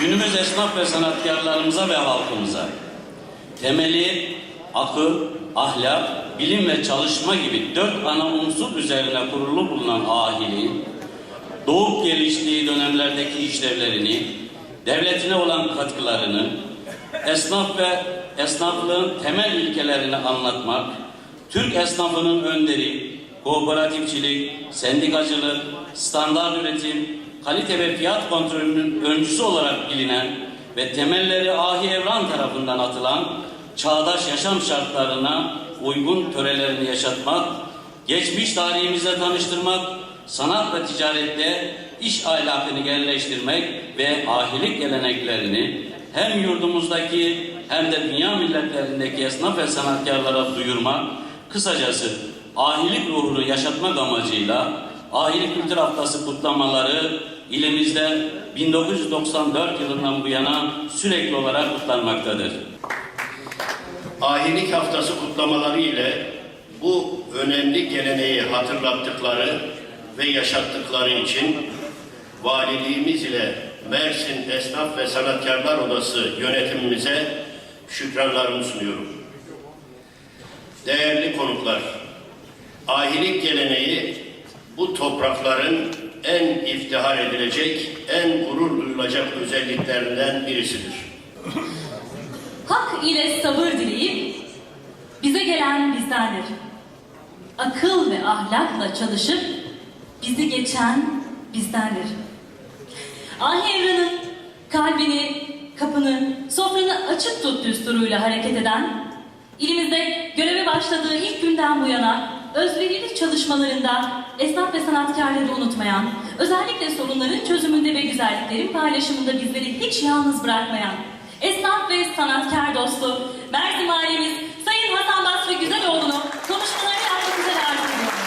Günümüz esnaf ve sanatkarlarımıza ve halkımıza temeli akıl, ahlak, bilim ve çalışma gibi dört ana unsur üzerine kurulu bulunan ahiliğin doğup geliştiği dönemlerdeki işlevlerini, devletine olan katkılarını, esnaf ve esnaflığın temel ilkelerini anlatmak, Türk esnafının önderi, kooperatifçilik, sendikacılık, standart üretim, kalite ve fiyat kontrolünün öncüsü olarak bilinen ve temelleri Ahi Evran tarafından atılan çağdaş yaşam şartlarına uygun törelerini yaşatmak, geçmiş tarihimizle tanıştırmak, sanat ve ticarette iş ahlakını yerleştirmek ve ahilik geleneklerini hem yurdumuzdaki hem de dünya milletlerindeki esnaf ve sanatkarlara duyurmak, kısacası ahilik ruhunu yaşatmak amacıyla Ahilik Kültür Haftası kutlamaları ilimizde 1994 yılından bu yana sürekli olarak kutlanmaktadır. Ahilik Haftası kutlamaları ile bu önemli geleneği hatırlattıkları ve yaşattıkları için valiliğimiz ile Mersin Esnaf ve Sanatkarlar Odası yönetimimize şükranlarımı sunuyorum. Değerli konuklar, ahilik geleneği bu toprakların en iftihar edilecek, en gurur duyulacak özelliklerinden birisidir. Hak ile sabır dileyip bize gelen bizdendir. Akıl ve ahlakla çalışıp bizi geçen bizdendir. Ahi Evran'ın kalbini, kapını, sofranı açık tut düsturuyla hareket eden, ilimizde göreve başladığı ilk günden bu yana özverili çalışmalarında esnaf ve sanatkarları unutmayan, özellikle sorunların çözümünde ve güzelliklerin paylaşımında bizleri hiç yalnız bırakmayan, esnaf ve sanatkar dostu Mersin Valimiz Sayın Hasan Basri Güzeloğlu'nu konuşmalarını yapmak üzere arz ediyorum.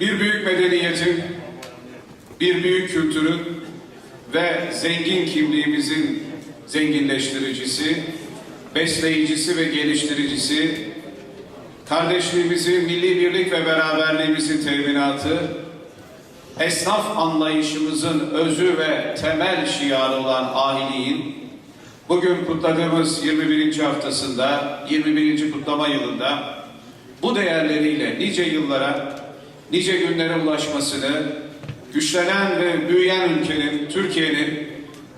Bir büyük medeniyetin, bir büyük kültürün ve zengin kimliğimizin zenginleştiricisi, besleyicisi ve geliştiricisi, kardeşliğimizi, milli birlik ve beraberliğimizin teminatı, esnaf anlayışımızın özü ve temel şiarı olan ahiliğin, bugün kutladığımız 21. haftasında, 21. kutlama yılında bu değerleriyle nice yıllara, nice günlere ulaşmasını, güçlenen ve büyüyen ülkenin, Türkiye'nin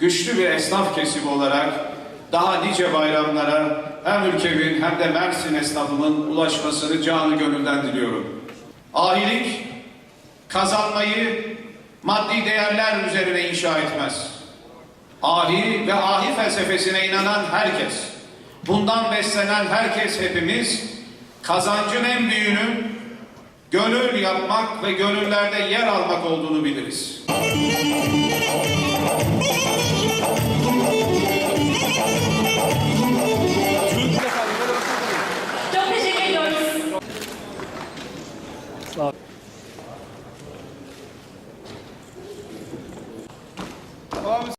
güçlü bir esnaf kesimi olarak daha nice bayramlara hem ülkemin hem de Mersin esnafımın ulaşmasını canı gönülden diliyorum. Ahilik kazanmayı maddi değerler üzerine inşa etmez. Ahi ve ahi felsefesine inanan herkes, bundan beslenen herkes hepimiz kazancın en büyüğünün gönül yapmak ve gönüllerde yer almak olduğunu biliriz. sağ.